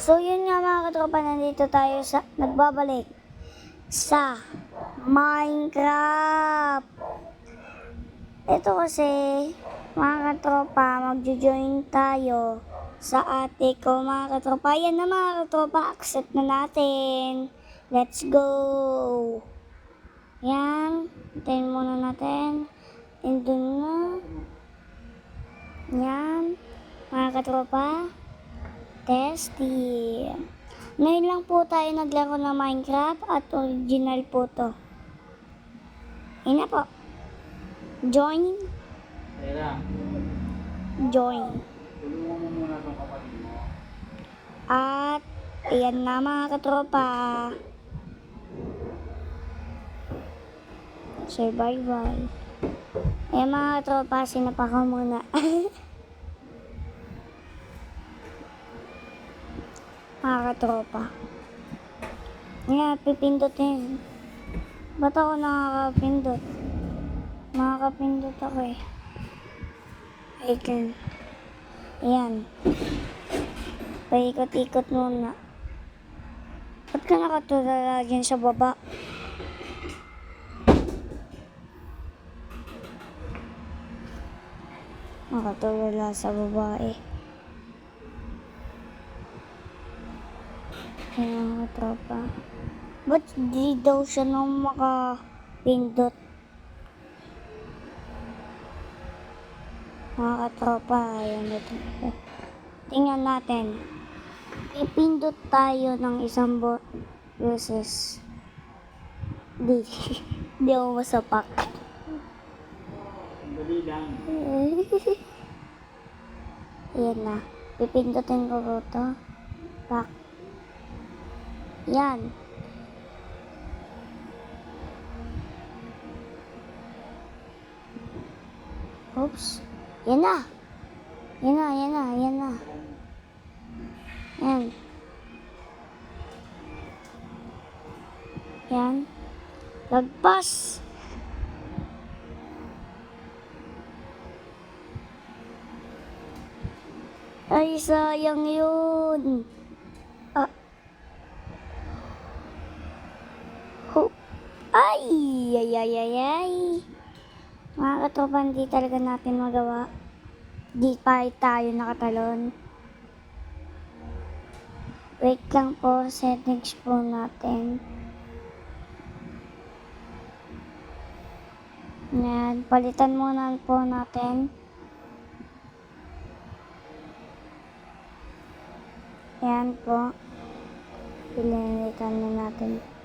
So yun nga mga katropa, nandito tayo sa, nagbabalik sa Minecraft. Ito kasi, mga katropa, magjo-join tayo sa ate ko mga katropa. Yan na mga katropa, accept na natin. Let's go! Yan, hintayin muna natin. And na. Yan, mga katropa. Testy. Ngayon lang po tayo naglaro ng Minecraft at original po to. Yun na po. Join. Kaya, Join. tulungan mo muna itong kapatid mo. At ayan na mga katropa. Survival. Ayan mga katropa, sinapa ko muna. mga katropa. Ayan, pipindutin. Ba't ako nakakapindot? Nakakapindot ako eh. Icon. Ayan. Paikot-ikot muna. Ba't ka nakatulala dyan sa baba? Nakatulala sa babae. Ayan mga tropa. Ba't di daw siya nung makapindot? Mga katropa, ayan ito. Tingnan natin. Ipindot tayo ng isang bo beses. Di, di ako masapak. Dali lang. Ayan na. Pipindutin ko po to. Back. Yan. Oops. Yan na. Yan na, yan na, yan na. Yan. Yan. Lagpas. Ay, sayang yun. Ay, ay, ay, ay, ay. Mga katropa, hindi talaga natin magawa. Di pa tayo nakatalon. Wait lang po, settings po natin. Yan, palitan muna po natin. Yan po. Pinilitan na natin.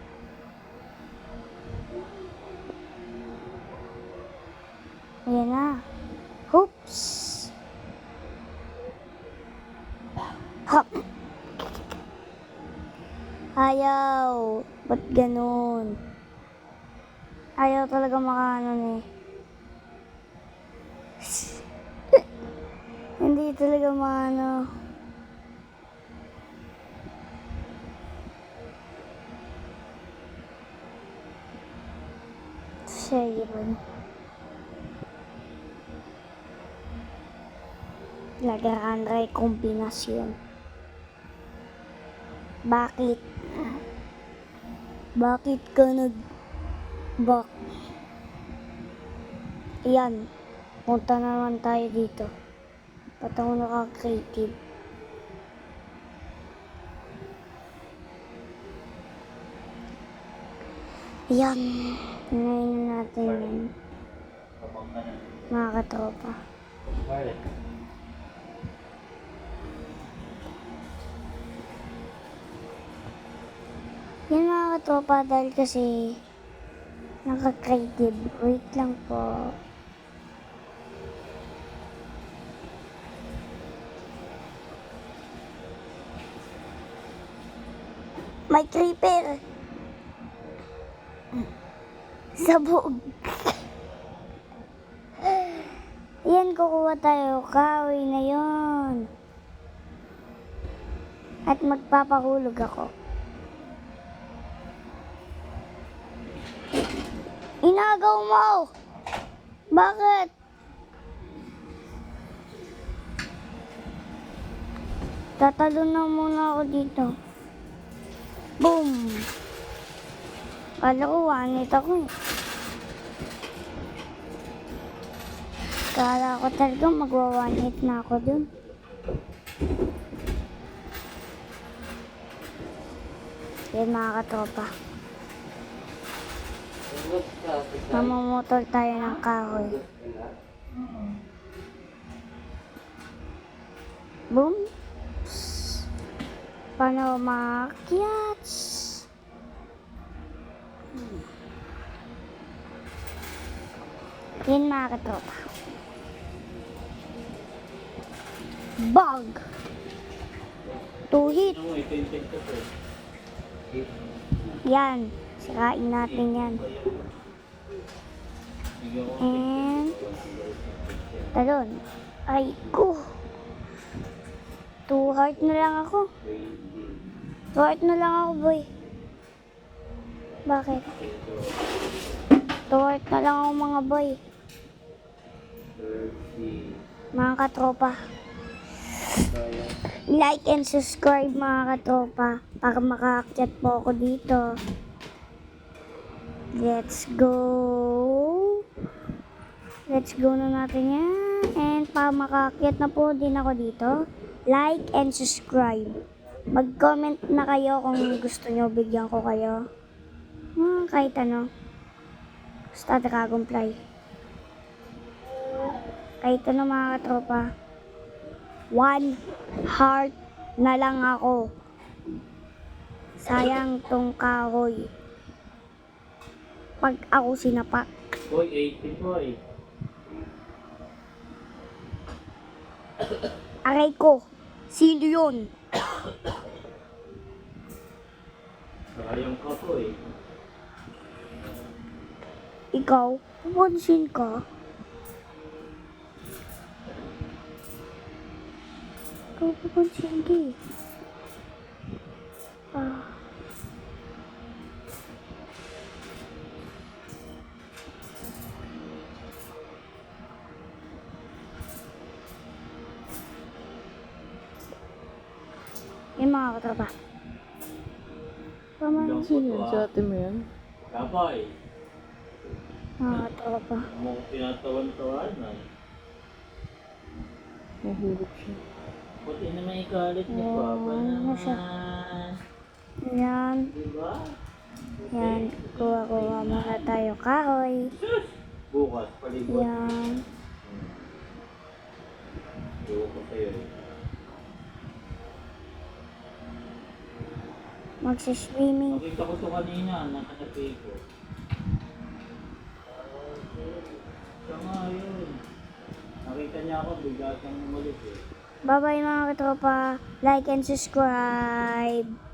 Ayan na. Hoops! Hop! Ayaw! Ba't ganun? Ayaw talaga makaano eh. Hindi talaga maano. Siya yun. Lagaran ray kombinasyon. Bakit? Bakit ka nag... Bak... Yan. Punta naman tayo dito. Ba't ako naka-creative? Yan. Ngayon natin yan. Na. Mga katropa. Mga dahil kasi naka-creative. Wait lang po. May creeper. Sabog. Yan, kukuha tayo. Kahoy na yon. At magpapahulog ako. Inagaw mo! Bakit? Tatalo na muna ako dito. Boom! Kala ko wanit ako eh. Kala ko talaga magwa-one hit na ako dun. Yan mga katropa. Mamamotol tayo ng kahoy. Boom! Paano umakyat? Yan mga katropa. Bug! Two hit. Yan. Sirain natin yan. And... Talon. Ay, ko. Two heart na lang ako. Two heart na lang ako, boy. Bakit? Two heart na lang ako, mga boy. Mga katropa. Like and subscribe, mga katropa. Para makaakyat po ako dito. Let's go. Let's go na natin yan. And para makaakyat na po din ako dito, like and subscribe. Mag-comment na kayo kung gusto nyo bigyan ko kayo. Hmm, kahit ano. Basta Dragonfly. Kahit ano mga katropa. One heart na lang ako. Sayang tong kahoy. Pag ako sinapak. Boy, 80 boy. Aray ko. Sino yun? Sayang ka po eh. Ikaw? Pupansin ka? Ikaw pupansin ka eh. Yung mga katropa. Pamansin Ilang yun. photo, ah. ate mo yan? Kapay. Mga katropa. Mo tinatawan-tawan na. Nahulog siya. Buti na may ikalit ni Oo, Papa ano siya? naman. Yan. Diba? Yan. Kuha-kuha muna tayo kahoy. Bukas, palibot. Yan. Iwan ko sa'yo eh. Magsiswimming. Nakita ko to kanina, nakatapi ko. Nga yun. Nakita niya ako, bigla siyang umalis eh. Bye-bye mga katropa. Like and subscribe.